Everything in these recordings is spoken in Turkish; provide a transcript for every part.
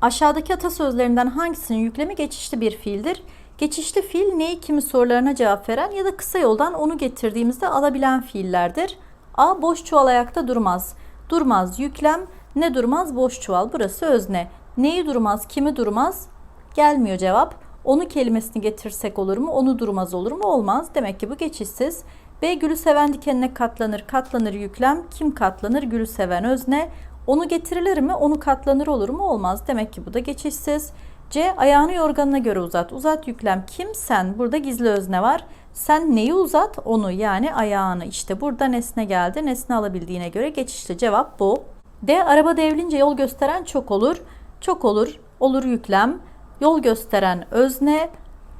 Aşağıdaki atasözlerinden hangisinin yüklemi geçişli bir fiildir? Geçişli fiil neyi kimi sorularına cevap veren ya da kısa yoldan onu getirdiğimizde alabilen fiillerdir. A. Boş çuval ayakta durmaz. Durmaz yüklem. Ne durmaz? Boş çuval. Burası özne. Neyi durmaz? Kimi durmaz? Gelmiyor cevap. Onu kelimesini getirsek olur mu? Onu durmaz olur mu? Olmaz. Demek ki bu geçişsiz. B. Gülü seven dikenine katlanır. Katlanır yüklem. Kim katlanır? Gülü seven özne. Onu getirilir mi? Onu katlanır olur mu? Olmaz. Demek ki bu da geçişsiz. C. Ayağını yorganına göre uzat. Uzat yüklem. Kim? Sen. Burada gizli özne var. Sen neyi uzat? Onu yani ayağını. İşte burada nesne geldi. Nesne alabildiğine göre geçişli cevap bu. D. Araba devrilince yol gösteren çok olur. Çok olur. Olur yüklem. Yol gösteren özne.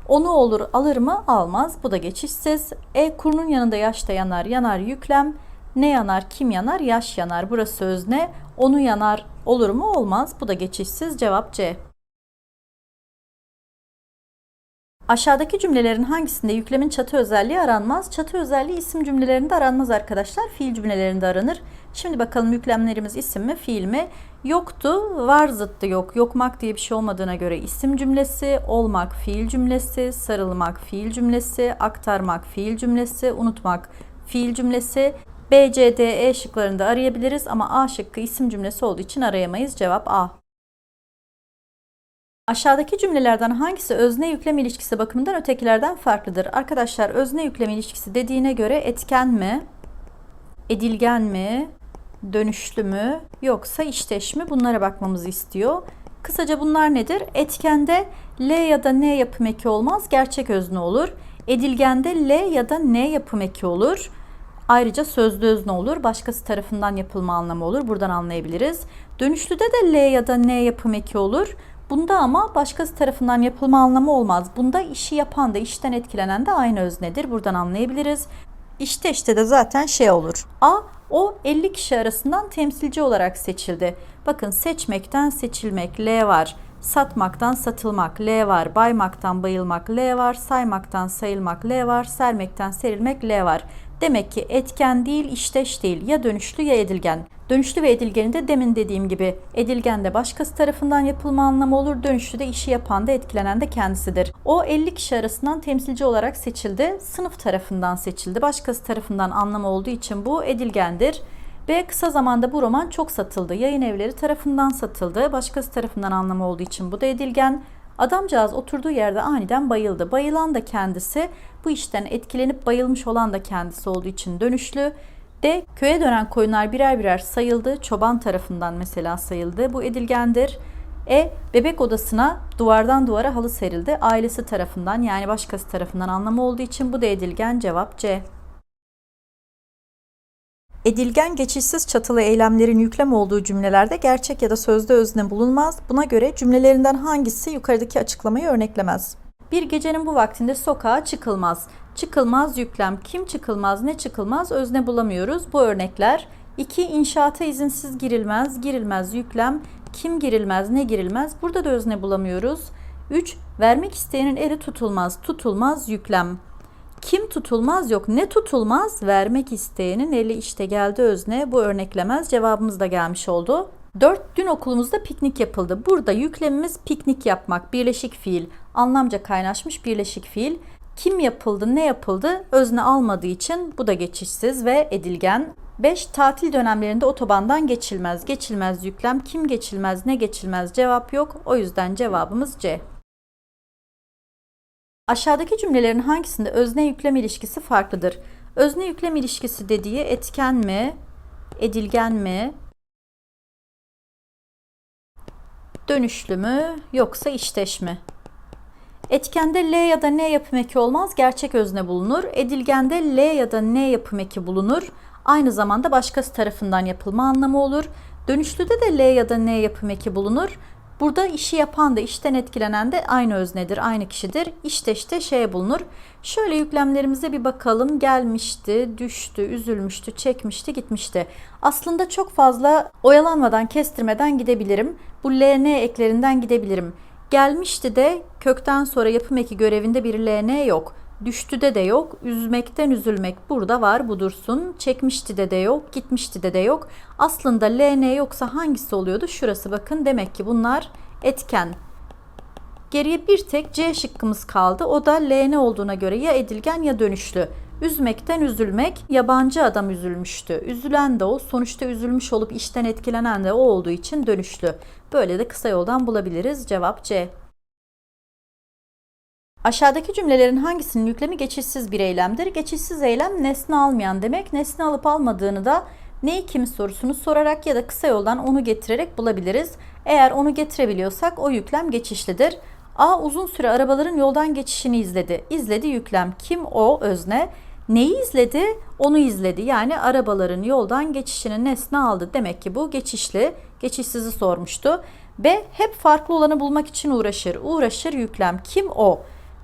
Onu olur alır mı? Almaz. Bu da geçişsiz. E. Kurunun yanında yaş da yanar. Yanar yüklem. Ne yanar? Kim yanar? Yaş yanar. Burası özne. Onu yanar olur mu? Olmaz. Bu da geçişsiz. Cevap C. Aşağıdaki cümlelerin hangisinde yüklemin çatı özelliği aranmaz? Çatı özelliği isim cümlelerinde aranmaz arkadaşlar. Fiil cümlelerinde aranır. Şimdi bakalım yüklemlerimiz isim mi, fiil mi? Yoktu, var zıttı yok. Yokmak diye bir şey olmadığına göre isim cümlesi, olmak fiil cümlesi, sarılmak fiil cümlesi, aktarmak fiil cümlesi, unutmak fiil cümlesi. B, C, D, E şıklarında arayabiliriz ama A şıkkı isim cümlesi olduğu için arayamayız. Cevap A. Aşağıdaki cümlelerden hangisi özne yüklem ilişkisi bakımından ötekilerden farklıdır? Arkadaşlar özne yüklem ilişkisi dediğine göre etken mi, edilgen mi, dönüşlü mü yoksa işteş mi bunlara bakmamızı istiyor. Kısaca bunlar nedir? Etkende L ya da N yapım eki olmaz, gerçek özne olur. Edilgende L ya da N yapım eki olur. Ayrıca sözlü özne olur. Başkası tarafından yapılma anlamı olur. Buradan anlayabiliriz. Dönüşlüde de L ya da N yapım eki olur. Bunda ama başkası tarafından yapılma anlamı olmaz. Bunda işi yapan da işten etkilenen de aynı öznedir. Buradan anlayabiliriz. İşte işte de zaten şey olur. A o 50 kişi arasından temsilci olarak seçildi. Bakın seçmekten seçilmek L var. Satmaktan satılmak L var. Baymaktan bayılmak L var. Saymaktan sayılmak L var. Sermekten serilmek L var. Demek ki etken değil, işteş değil. Ya dönüşlü ya edilgen. Dönüşlü ve edilgeni de demin dediğim gibi edilgen de başkası tarafından yapılma anlamı olur. Dönüşlü de işi yapan da etkilenen de kendisidir. O 50 kişi arasından temsilci olarak seçildi. Sınıf tarafından seçildi. Başkası tarafından anlamı olduğu için bu edilgendir. Ve kısa zamanda bu roman çok satıldı. Yayın evleri tarafından satıldı. Başkası tarafından anlamı olduğu için bu da edilgen. Adamcağız oturduğu yerde aniden bayıldı. Bayılan da kendisi, bu işten etkilenip bayılmış olan da kendisi olduğu için dönüşlü. De köye dönen koyunlar birer birer sayıldı. Çoban tarafından mesela sayıldı. Bu edilgendir. E bebek odasına duvardan duvara halı serildi. Ailesi tarafından yani başkası tarafından anlamı olduğu için bu da edilgen cevap C. Edilgen geçişsiz çatılı eylemlerin yüklem olduğu cümlelerde gerçek ya da sözde özne bulunmaz. Buna göre cümlelerinden hangisi yukarıdaki açıklamayı örneklemez? Bir gecenin bu vaktinde sokağa çıkılmaz. Çıkılmaz yüklem. Kim çıkılmaz, ne çıkılmaz özne bulamıyoruz. Bu örnekler. 2. İnşaata izinsiz girilmez, girilmez yüklem. Kim girilmez, ne girilmez. Burada da özne bulamıyoruz. 3. Vermek isteyenin eli tutulmaz, tutulmaz yüklem. Kim tutulmaz yok. Ne tutulmaz? Vermek isteyenin eli işte geldi özne. Bu örneklemez. Cevabımız da gelmiş oldu. 4. Dün okulumuzda piknik yapıldı. Burada yüklemimiz piknik yapmak. Birleşik fiil. Anlamca kaynaşmış birleşik fiil. Kim yapıldı, ne yapıldı? Özne almadığı için bu da geçişsiz ve edilgen. 5. Tatil dönemlerinde otobandan geçilmez. Geçilmez yüklem. Kim geçilmez, ne geçilmez cevap yok. O yüzden cevabımız C. Aşağıdaki cümlelerin hangisinde özne yüklem ilişkisi farklıdır? Özne yüklem ilişkisi dediği etken mi, edilgen mi, dönüşlü mü yoksa işteş mi? Etkende L ya da N yapım eki olmaz, gerçek özne bulunur. Edilgende L ya da N yapım eki bulunur. Aynı zamanda başkası tarafından yapılma anlamı olur. Dönüşlüde de L ya da N yapım eki bulunur. Burada işi yapan da işten etkilenen de aynı öznedir, aynı kişidir. İşte işte şeye bulunur. Şöyle yüklemlerimize bir bakalım. Gelmişti, düştü, üzülmüştü, çekmişti, gitmişti. Aslında çok fazla oyalanmadan, kestirmeden gidebilirim. Bu LN eklerinden gidebilirim. Gelmişti de kökten sonra yapım eki görevinde bir LN yok. Düştü de yok. Üzmekten üzülmek burada var bu dursun. Çekmişti de de yok. Gitmişti de de yok. Aslında LN yoksa hangisi oluyordu? Şurası bakın. Demek ki bunlar etken. Geriye bir tek C şıkkımız kaldı. O da L ne olduğuna göre ya edilgen ya dönüşlü. Üzmekten üzülmek, yabancı adam üzülmüştü. Üzülen de o, sonuçta üzülmüş olup işten etkilenen de o olduğu için dönüşlü. Böyle de kısa yoldan bulabiliriz. Cevap C. Aşağıdaki cümlelerin hangisinin yüklemi geçişsiz bir eylemdir? Geçişsiz eylem nesne almayan demek. Nesne alıp almadığını da neyi kim sorusunu sorarak ya da kısa yoldan onu getirerek bulabiliriz. Eğer onu getirebiliyorsak o yüklem geçişlidir. A uzun süre arabaların yoldan geçişini izledi. İzledi yüklem. Kim o özne? Neyi izledi? Onu izledi. Yani arabaların yoldan geçişini nesne aldı. Demek ki bu geçişli. Geçişsizi sormuştu. B hep farklı olanı bulmak için uğraşır. Uğraşır yüklem. Kim o?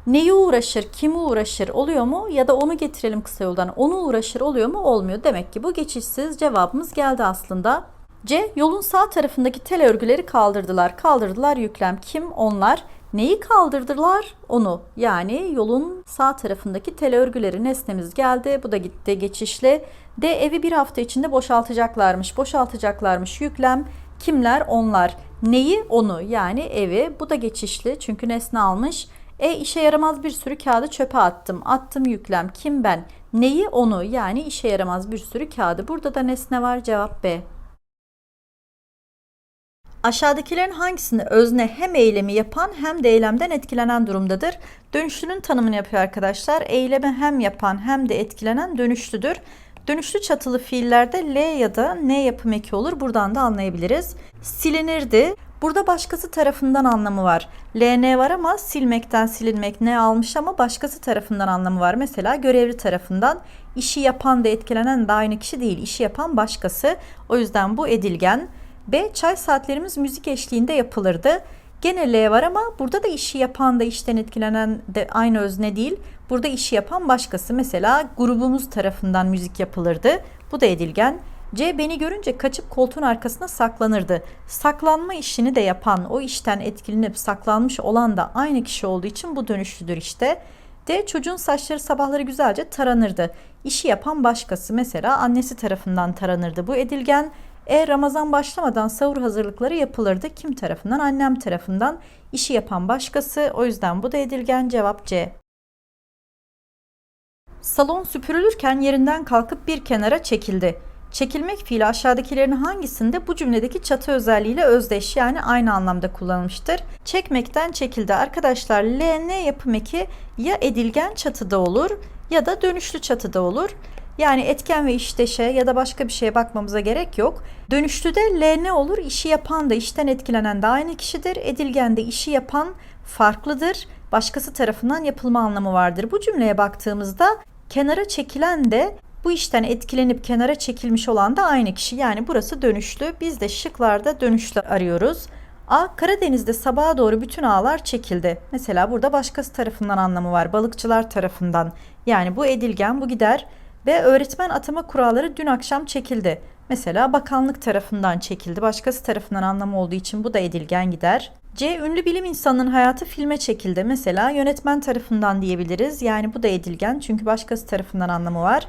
Neyi uğraşır, kimi uğraşır oluyor mu? Ya da onu getirelim kısa yoldan. Onu uğraşır oluyor mu? Olmuyor. Demek ki bu geçişsiz cevabımız geldi aslında. C. Yolun sağ tarafındaki tel örgüleri kaldırdılar. Kaldırdılar yüklem. Kim? Onlar. Neyi kaldırdılar? Onu. Yani yolun sağ tarafındaki tel örgüleri nesnemiz geldi. Bu da gitti geçişli. D. Evi bir hafta içinde boşaltacaklarmış. Boşaltacaklarmış yüklem. Kimler? Onlar. Neyi? Onu. Yani evi. Bu da geçişli çünkü nesne almış. E işe yaramaz bir sürü kağıdı çöpe attım. Attım yüklem. Kim ben? Neyi? Onu. Yani işe yaramaz bir sürü kağıdı. Burada da nesne var. Cevap B. Aşağıdakilerin hangisinde özne hem eylemi yapan hem de eylemden etkilenen durumdadır? Dönüşlünün tanımını yapıyor arkadaşlar. Eylemi hem yapan hem de etkilenen dönüşlüdür. Dönüşlü çatılı fiillerde L ya da N yapım eki olur. Buradan da anlayabiliriz. Silinirdi. Burada başkası tarafından anlamı var. LN var ama silmekten silinmek ne almış ama başkası tarafından anlamı var. Mesela görevli tarafından işi yapan da etkilenen de aynı kişi değil. İşi yapan başkası. O yüzden bu edilgen. B. Çay saatlerimiz müzik eşliğinde yapılırdı. Gene L var ama burada da işi yapan da işten etkilenen de aynı özne değil. Burada işi yapan başkası. Mesela grubumuz tarafından müzik yapılırdı. Bu da edilgen. C beni görünce kaçıp koltuğun arkasına saklanırdı. Saklanma işini de yapan, o işten etkilenip saklanmış olan da aynı kişi olduğu için bu dönüşlüdür işte. D çocuğun saçları sabahları güzelce taranırdı. İşi yapan başkası mesela annesi tarafından taranırdı. Bu edilgen. E Ramazan başlamadan sahur hazırlıkları yapılırdı. Kim tarafından? Annem tarafından. İşi yapan başkası. O yüzden bu da edilgen. Cevap C. Salon süpürülürken yerinden kalkıp bir kenara çekildi. Çekilmek fiili aşağıdakilerin hangisinde bu cümledeki çatı özelliğiyle özdeş yani aynı anlamda kullanılmıştır? Çekmekten çekildi. Arkadaşlar L ne yapım eki ya edilgen çatıda olur ya da dönüşlü çatıda olur. Yani etken ve işteşe ya da başka bir şeye bakmamıza gerek yok. Dönüşlüde L ne olur? İşi yapan da işten etkilenen de aynı kişidir. Edilgen de işi yapan farklıdır. Başkası tarafından yapılma anlamı vardır. Bu cümleye baktığımızda kenara çekilen de bu işten etkilenip kenara çekilmiş olan da aynı kişi. Yani burası dönüşlü. Biz de şıklarda dönüşlü arıyoruz. A. Karadeniz'de sabaha doğru bütün ağlar çekildi. Mesela burada başkası tarafından anlamı var. Balıkçılar tarafından. Yani bu edilgen bu gider. B. Öğretmen atama kuralları dün akşam çekildi. Mesela bakanlık tarafından çekildi. Başkası tarafından anlamı olduğu için bu da edilgen gider. C. Ünlü bilim insanının hayatı filme çekildi. Mesela yönetmen tarafından diyebiliriz. Yani bu da edilgen çünkü başkası tarafından anlamı var.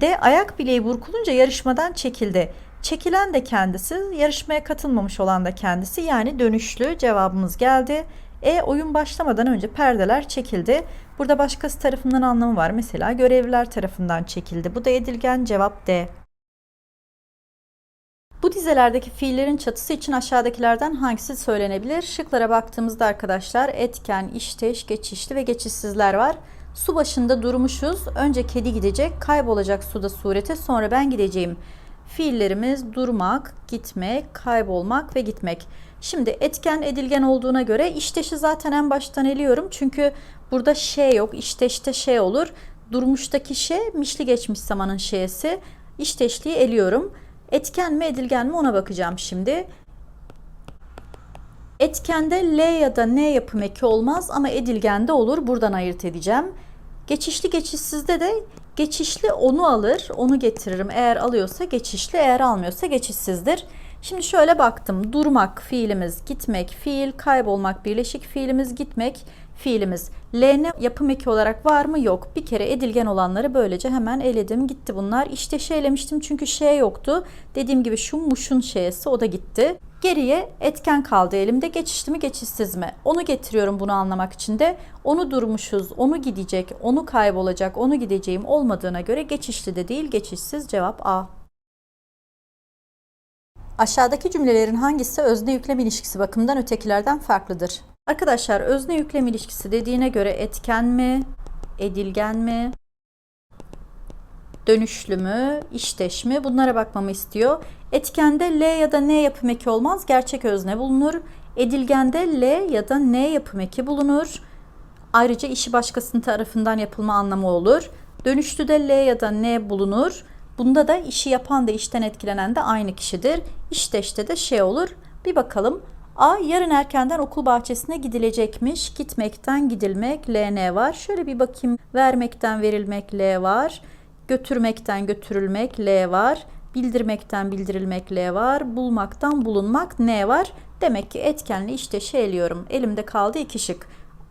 D. Ayak bileği burkulunca yarışmadan çekildi. Çekilen de kendisi, yarışmaya katılmamış olan da kendisi yani dönüşlü cevabımız geldi. E. Oyun başlamadan önce perdeler çekildi. Burada başkası tarafından anlamı var. Mesela görevliler tarafından çekildi. Bu da edilgen cevap D. Bu dizelerdeki fiillerin çatısı için aşağıdakilerden hangisi söylenebilir? Şıklara baktığımızda arkadaşlar etken, işteş, geçişli ve geçişsizler var. Su başında durmuşuz. Önce kedi gidecek, kaybolacak suda surete, sonra ben gideceğim. Fiillerimiz durmak, gitmek, kaybolmak ve gitmek. Şimdi etken edilgen olduğuna göre işteşi zaten en baştan eliyorum. Çünkü burada şey yok. İşteşte şey olur. Durmuştaki şey mişli geçmiş zamanın şeysi. İşteşliği eliyorum. Etken mi edilgen mi ona bakacağım şimdi. Etkende L ya da N yapım eki olmaz ama edilgende olur. Buradan ayırt edeceğim. Geçişli geçişsizde de geçişli onu alır, onu getiririm. Eğer alıyorsa geçişli, eğer almıyorsa geçişsizdir. Şimdi şöyle baktım. Durmak fiilimiz, gitmek fiil, kaybolmak birleşik fiilimiz, gitmek fiilimiz. L'ne yapım eki olarak var mı? Yok. Bir kere edilgen olanları böylece hemen eledim. Gitti bunlar. İşte şey elemiştim çünkü şey yoktu. Dediğim gibi şu muşun şeysi o da gitti. Geriye etken kaldı elimde. Geçişli mi geçişsiz mi? Onu getiriyorum bunu anlamak için de. Onu durmuşuz, onu gidecek, onu kaybolacak, onu gideceğim olmadığına göre geçişli de değil geçişsiz cevap A. Aşağıdaki cümlelerin hangisi özne yüklem ilişkisi bakımından ötekilerden farklıdır? Arkadaşlar özne yüklem ilişkisi dediğine göre etken mi, edilgen mi, dönüşlü mü, işteş mi bunlara bakmamı istiyor. Etkende L ya da N yapım eki olmaz. Gerçek özne bulunur. Edilgende L ya da N yapım eki bulunur. Ayrıca işi başkasının tarafından yapılma anlamı olur. Dönüşlüde L ya da N bulunur. Bunda da işi yapan da işten etkilenen de aynı kişidir. İşteşte de şey olur. Bir bakalım. A yarın erkenden okul bahçesine gidilecekmiş. Gitmekten gidilmek LN var. Şöyle bir bakayım. Vermekten verilmek L var. Götürmekten götürülmek L var. Bildirmekten bildirilmek L var. Bulmaktan bulunmak N var. Demek ki etkenli işte şeyliyorum. Elimde kaldı iki şık.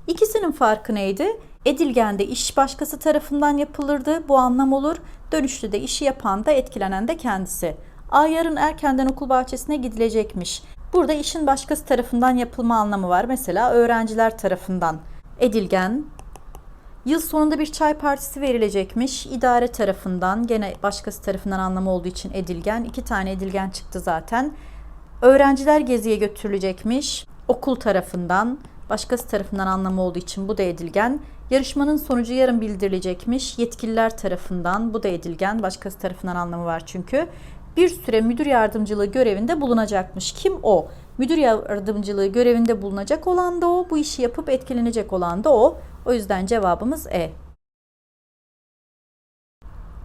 İkisinin farkı neydi? Edilgende iş başkası tarafından yapılırdı. Bu anlam olur. Dönüşlü de işi yapan da etkilenen de kendisi. A yarın erkenden okul bahçesine gidilecekmiş. Burada işin başkası tarafından yapılma anlamı var. Mesela öğrenciler tarafından. Edilgen, Yıl sonunda bir çay partisi verilecekmiş. İdare tarafından gene başkası tarafından anlamı olduğu için edilgen. iki tane edilgen çıktı zaten. Öğrenciler geziye götürülecekmiş. Okul tarafından başkası tarafından anlamı olduğu için bu da edilgen. Yarışmanın sonucu yarın bildirilecekmiş. Yetkililer tarafından bu da edilgen. Başkası tarafından anlamı var çünkü. Bir süre müdür yardımcılığı görevinde bulunacakmış. Kim o? Müdür yardımcılığı görevinde bulunacak olan da o. Bu işi yapıp etkilenecek olan da o. O yüzden cevabımız E.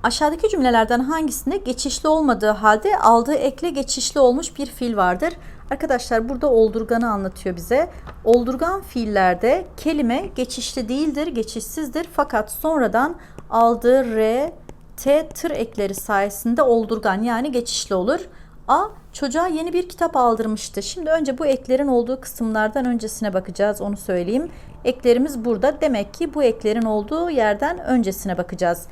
Aşağıdaki cümlelerden hangisinde geçişli olmadığı halde aldığı ekle geçişli olmuş bir fiil vardır? Arkadaşlar burada oldurganı anlatıyor bize. Oldurgan fiillerde kelime geçişli değildir, geçişsizdir fakat sonradan aldığı re, t, tır ekleri sayesinde oldurgan yani geçişli olur. A. Çocuğa yeni bir kitap aldırmıştı. Şimdi önce bu eklerin olduğu kısımlardan öncesine bakacağız onu söyleyeyim. Eklerimiz burada. Demek ki bu eklerin olduğu yerden öncesine bakacağız.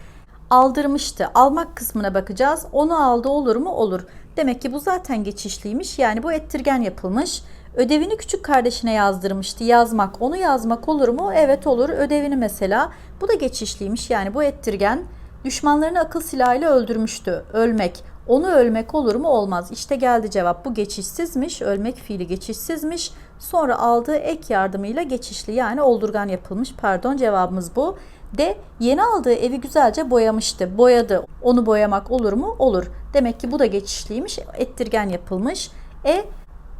Aldırmıştı. Almak kısmına bakacağız. Onu aldı olur mu? Olur. Demek ki bu zaten geçişliymiş. Yani bu ettirgen yapılmış. Ödevini küçük kardeşine yazdırmıştı. Yazmak. Onu yazmak olur mu? Evet olur. Ödevini mesela. Bu da geçişliymiş. Yani bu ettirgen. Düşmanlarını akıl silahıyla öldürmüştü. Ölmek. Onu ölmek olur mu? Olmaz. İşte geldi cevap. Bu geçişsizmiş. Ölmek fiili geçişsizmiş. Sonra aldığı ek yardımıyla geçişli yani oldurgan yapılmış. Pardon cevabımız bu. D. Yeni aldığı evi güzelce boyamıştı. Boyadı. Onu boyamak olur mu? Olur. Demek ki bu da geçişliymiş. Ettirgen yapılmış. E.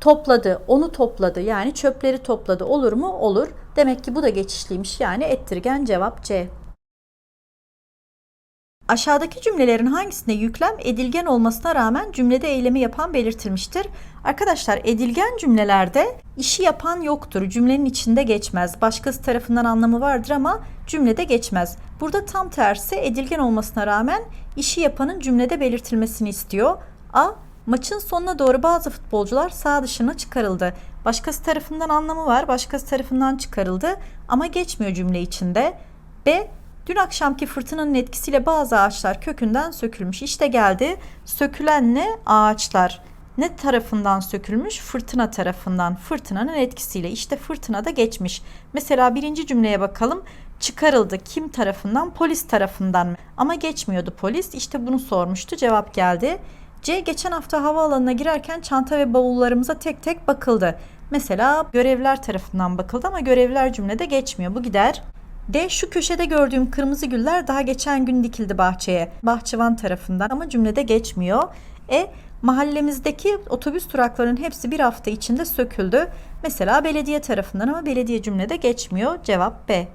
Topladı. Onu topladı. Yani çöpleri topladı. Olur mu? Olur. Demek ki bu da geçişliymiş. Yani ettirgen cevap C. Aşağıdaki cümlelerin hangisinde yüklem edilgen olmasına rağmen cümlede eylemi yapan belirtilmiştir? Arkadaşlar edilgen cümlelerde işi yapan yoktur. Cümlenin içinde geçmez. Başkası tarafından anlamı vardır ama cümlede geçmez. Burada tam tersi edilgen olmasına rağmen işi yapanın cümlede belirtilmesini istiyor. A. Maçın sonuna doğru bazı futbolcular sağ dışına çıkarıldı. Başkası tarafından anlamı var, başkası tarafından çıkarıldı ama geçmiyor cümle içinde. B. Dün akşamki fırtınanın etkisiyle bazı ağaçlar kökünden sökülmüş. İşte geldi. Sökülen ne? Ağaçlar. Ne tarafından sökülmüş? Fırtına tarafından. Fırtınanın etkisiyle. İşte fırtına da geçmiş. Mesela birinci cümleye bakalım. Çıkarıldı. Kim tarafından? Polis tarafından? Ama geçmiyordu polis. İşte bunu sormuştu. Cevap geldi. C. Geçen hafta havaalanına girerken çanta ve bavullarımıza tek tek bakıldı. Mesela görevler tarafından bakıldı ama görevler cümlede geçmiyor. Bu gider. D. Şu köşede gördüğüm kırmızı güller daha geçen gün dikildi bahçeye. Bahçıvan tarafından ama cümlede geçmiyor. E. Mahallemizdeki otobüs duraklarının hepsi bir hafta içinde söküldü. Mesela belediye tarafından ama belediye cümlede geçmiyor. Cevap B.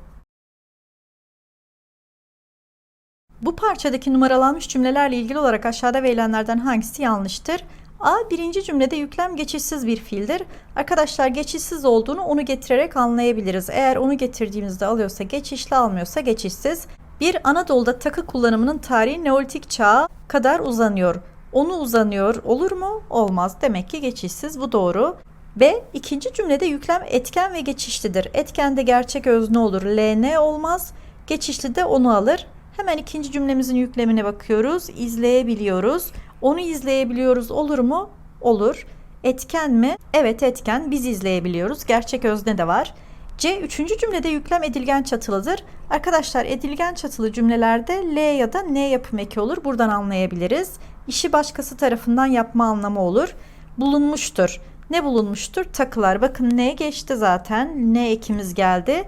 Bu parçadaki numaralanmış cümlelerle ilgili olarak aşağıda verilenlerden hangisi yanlıştır? A. Birinci cümlede yüklem geçişsiz bir fiildir. Arkadaşlar geçişsiz olduğunu onu getirerek anlayabiliriz. Eğer onu getirdiğimizde alıyorsa geçişli almıyorsa geçişsiz. Bir Anadolu'da takı kullanımının tarihi Neolitik çağa kadar uzanıyor. Onu uzanıyor olur mu? Olmaz. Demek ki geçişsiz. Bu doğru. B. ikinci cümlede yüklem etken ve geçişlidir. Etken de gerçek özne olur. LN olmaz. Geçişli de onu alır. Hemen ikinci cümlemizin yüklemine bakıyoruz. İzleyebiliyoruz. Onu izleyebiliyoruz olur mu? Olur. Etken mi? Evet etken. Biz izleyebiliyoruz. Gerçek özne de var. C. Üçüncü cümlede yüklem edilgen çatılıdır. Arkadaşlar edilgen çatılı cümlelerde L ya da N yapım eki olur. Buradan anlayabiliriz. İşi başkası tarafından yapma anlamı olur. Bulunmuştur. Ne bulunmuştur? Takılar. Bakın N geçti zaten. N ekimiz geldi.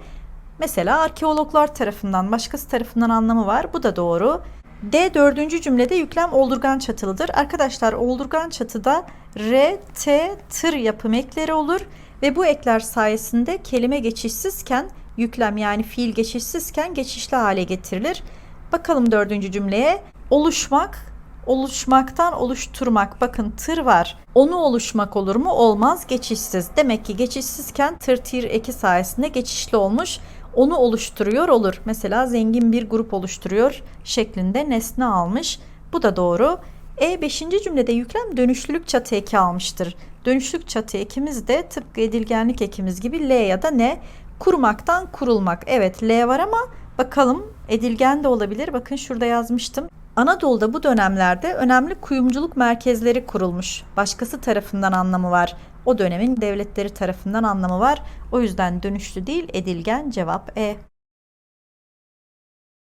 Mesela arkeologlar tarafından, başkası tarafından anlamı var. Bu da doğru. D dördüncü cümlede yüklem oldurgan çatılıdır. Arkadaşlar oldurgan çatıda R, T, tır yapım ekleri olur ve bu ekler sayesinde kelime geçişsizken yüklem yani fiil geçişsizken geçişli hale getirilir. Bakalım dördüncü cümleye. Oluşmak, oluşmaktan oluşturmak. Bakın tır var. Onu oluşmak olur mu? Olmaz. Geçişsiz. Demek ki geçişsizken tır tir eki sayesinde geçişli olmuş. Onu oluşturuyor olur. Mesela zengin bir grup oluşturuyor şeklinde nesne almış. Bu da doğru. E 5. cümlede yüklem dönüşlülük çatı eki almıştır. Dönüşlülük çatı ekimiz de tıpkı edilgenlik ekimiz gibi L ya da ne? Kurmaktan kurulmak. Evet L var ama bakalım edilgen de olabilir. Bakın şurada yazmıştım. Anadolu'da bu dönemlerde önemli kuyumculuk merkezleri kurulmuş. Başkası tarafından anlamı var. O dönemin devletleri tarafından anlamı var. O yüzden dönüşlü değil edilgen cevap E.